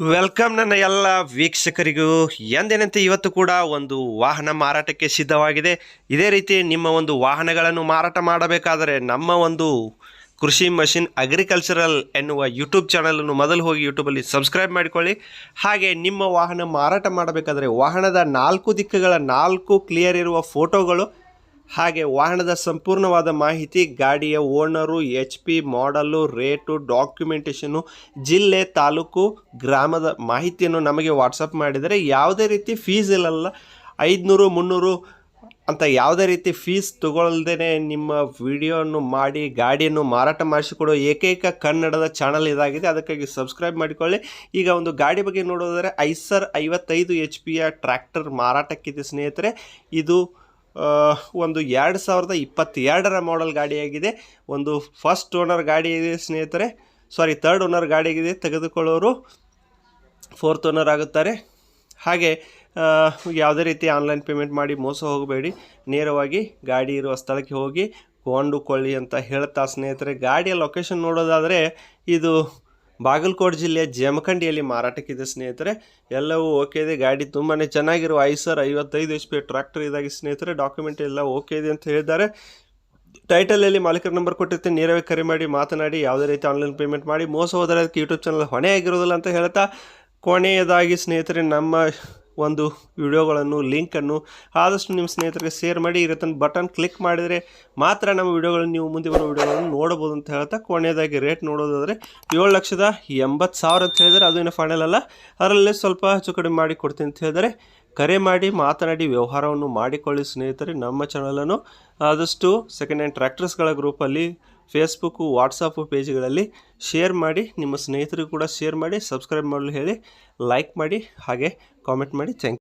Welcome ನನ್ನ ಎಲ್ಲ ವೀಕ್ಷಕರಿಗೂ. ಎಂದೇನಂತೆ ಇವತ್ತು ಕೂಡ ಒಂದು ವಾಹನ ಮಾರಾಟಕ್ಕೆ ಸಿದ್ಧವಾಗಿದೆ. ಇದೇ ರೀತಿ ನಿಮ್ಮ ಒಂದು ವಾಹನಗಳನ್ನು ಮಾರಾಟ ಮಾಡಬೇಕಾದರೆ ನಮ್ಮ ಒಂದು ಕೃಷಿ ಮಷಿನ್ ಅಗ್ರಿಕಲ್ಚರಲ್ ಎನ್ನುವ ಯೂಟ್ಯೂಬ್ ಚಾನಲನ್ನು ಮೊದಲು ಹೋಗಿ ಯೂಟ್ಯೂಬಲ್ಲಿ ಸಬ್ಸ್ಕ್ರೈಬ್ ಮಾಡಿಕೊಳ್ಳಿ. ಹಾಗೆ ನಿಮ್ಮ ವಾಹನ ಮಾರಾಟ ಮಾಡಬೇಕಾದರೆ ವಾಹನದ ನಾಲ್ಕು ದಿಕ್ಕುಗಳ ನಾಲ್ಕು ಕ್ಲಿಯರ್ ಇರುವ ಫೋಟೋಗಳು ಹಾಗೆ ವಾಹನದ ಸಂಪೂರ್ಣವಾದ ಮಾಹಿತಿ, ಗಾಡಿಯ ಓನರು, ಎಚ್ ಪಿ, ಮಾಡಲು, ರೇಟು, ಡಾಕ್ಯುಮೆಂಟೇಷನು, ಜಿಲ್ಲೆ, ತಾಲೂಕು, ಗ್ರಾಮದ ಮಾಹಿತಿಯನ್ನು ನಮಗೆ ವಾಟ್ಸಪ್ ಮಾಡಿದರೆ ಯಾವುದೇ ರೀತಿ ಫೀಸ್ ಇಲ್ಲಲ್ಲ. ಐದುನೂರು, ಮುನ್ನೂರು ಅಂತ ಯಾವುದೇ ರೀತಿ ಫೀಸ್ ತಗೊಳ್ದೇ ನಿಮ್ಮ ವಿಡಿಯೋವನ್ನು ಮಾಡಿ, ಗಾಡಿಯನ್ನು ಮಾರಾಟ ಮಾಡಿಸಿಕೊಡೋ ಏಕೈಕ ಕನ್ನಡದ ಚಾನಲ್ ಇದಾಗಿದೆ. ಅದಕ್ಕಾಗಿ ಸಬ್ಸ್ಕ್ರೈಬ್ ಮಾಡಿಕೊಳ್ಳಿ. ಈಗ ಒಂದು ಗಾಡಿ ಬಗ್ಗೆ ನೋಡೋದಾದರೆ ಐಸರ್ ಐವತ್ತೈದು ಎಚ್ ಪಿಯ ಟ್ರ್ಯಾಕ್ಟರ್ ಮಾರಾಟಕ್ಕಿದೆ ಸ್ನೇಹಿತರೆ. ಇದು ಒಂದು ಎರಡು ಸಾವಿರದ ಇಪ್ಪತ್ತೆರಡರ ಮಾಡೆಲ್ ಗಾಡಿಯಾಗಿದೆ ಒಂದು ಫಸ್ಟ್ ಓನರ್ ಗಾಡಿ ಇದೆ ಸ್ನೇಹಿತರೆ. ಸಾರಿ ತರ್ಡ್ ಓನರ್ ಗಾಡಿಯಾಗಿದೆ ತೆಗೆದುಕೊಳ್ಳೋರು. ಫೋರ್ತ್ ಓನರ್ ಆಗುತ್ತಾರೆ. ಹಾಗೆ ಯಾವುದೇ ರೀತಿ ಆನ್ಲೈನ್ ಪೇಮೆಂಟ್ ಮಾಡಿ ಮೋಸ ಹೋಗಬೇಡಿ. ನೇರವಾಗಿ ಗಾಡಿ ಇರುವ ಸ್ಥಳಕ್ಕೆ ಹೋಗಿ ಕೊಂಡುಕೊಳ್ಳಿ ಅಂತ ಹೇಳ್ತಾ ಸ್ನೇಹಿತರೆ. ಗಾಡಿಯ ಲೊಕೇಶನ್ ನೋಡೋದಾದರೆ ಇದು ಬಾಗಲಕೋಟೆ ಜಿಲ್ಲೆಯ ಜಮಖಂಡಿಯಲ್ಲಿ ಮಾರಾಟಕ್ಕಿದೆ ಸ್ನೇಹಿತರೆ. ಎಲ್ಲವೂ ಓಕೆ ಇದೆ. ಗಾಡಿ ತುಂಬಾ ಚೆನ್ನಾಗಿರುವ ಐಸರ್ ಐವತ್ತೈದು ಎಚ್ ಪಿ ಟ್ರ್ಯಾಕ್ಟರ್ ಇದಾಗಿ ಸ್ನೇಹಿತರೆ ಡಾಕ್ಯುಮೆಂಟ್ ಎಲ್ಲ ಓಕೆ ಇದೆ ಅಂತ ಹೇಳಿದ್ದಾರೆ. ಟೈಟಲಲ್ಲಿ ಮಾಲೀಕರ ನಂಬರ್ ಕೊಟ್ಟಿರ್ತೀನಿ. ನೇರವಾಗಿ ಕರೆ ಮಾಡಿ, ಮಾತನಾಡಿ, ಯಾವುದೇ ರೀತಿ ಆನ್ಲೈನ್ ಪೇಮೆಂಟ್ ಮಾಡಿ, ಮೋಸ ಹೋದರೆ ಅದಕ್ಕೆ ಯೂಟ್ಯೂಬ್ ಚಾನಲ್ ಹೊಣೆ ಆಗಿರೋದಿಲ್ಲ ಅಂತ ಹೇಳ್ತಾ, ಕೊನೆಯದಾಗಿ ಸ್ನೇಹಿತರೆ, ನಮ್ಮ ಒಂದು ವಿಡಿಯೋಗಳನ್ನು ಲಿಂಕನ್ನು ಆದಷ್ಟು ನಿಮ್ಮ ಸ್ನೇಹಿತರಿಗೆ ಶೇರ್ ಮಾಡಿ ಇರತ್ತನ್ನು ಬಟನ್ ಕ್ಲಿಕ್ ಮಾಡಿದರೆ ಮಾತ್ರ ನಮ್ಮ ವಿಡಿಯೋಗಳನ್ನು ನೀವು ಮುಂದೆ ಬರೋ ವಿಡಿಯೋಗಳನ್ನು ನೋಡಬಹುದು ಅಂತ ಹೇಳ್ತಾ ಕೊನೆಯದಾಗಿ ರೇಟ್ ನೋಡೋದಾದರೆ ಏಳು ಲಕ್ಷದ ಎಂಬತ್ತು ಸಾವಿರ ಅಂತ ಹೇಳಿದರೆ ಅದು ಇನ್ನು ಫೈನಲ್ ಅಲ್ಲ. ಅದರಲ್ಲೇ ಸ್ವಲ್ಪ ಹೆಚ್ಚು ಕಡಿಮೆ ಮಾಡಿ ಕೊಡ್ತೀನಿ ಅಂತ ಹೇಳಿದರೆ ಕರೆ ಮಾಡಿ, ಮಾತನಾಡಿ, ವ್ಯವಹಾರವನ್ನು ಮಾಡಿಕೊಳ್ಳಿ ಸ್ನೇಹಿತರೆ, ನಮ್ಮ ಚಾನಲನ್ನು ಆದಷ್ಟು ಸೆಕೆಂಡ್ ಹ್ಯಾಂಡ್ ಟ್ರ್ಯಾಕ್ಟರ್ಸ್ಗಳ ಗ್ರೂಪಲ್ಲಿ ಫೇಸ್ಬುಕ್ಕು ವಾಟ್ಸಪ್ಪು ಪೇಜ್ಗಳಲ್ಲಿ ಶೇರ್ ಮಾಡಿ, ನಿಮ್ಮ ಸ್ನೇಹಿತರಿಗೂ ಕೂಡ ಶೇರ್ ಮಾಡಿ ಸಬ್ಸ್ಕ್ರೈಬ್ ಮಾಡಲು ಹೇಳಿ ಲೈಕ್ ಮಾಡಿ, ಹಾಗೆ ಕಾಮೆಂಟ್ ಮಾಡಿ. ಥ್ಯಾಂಕ್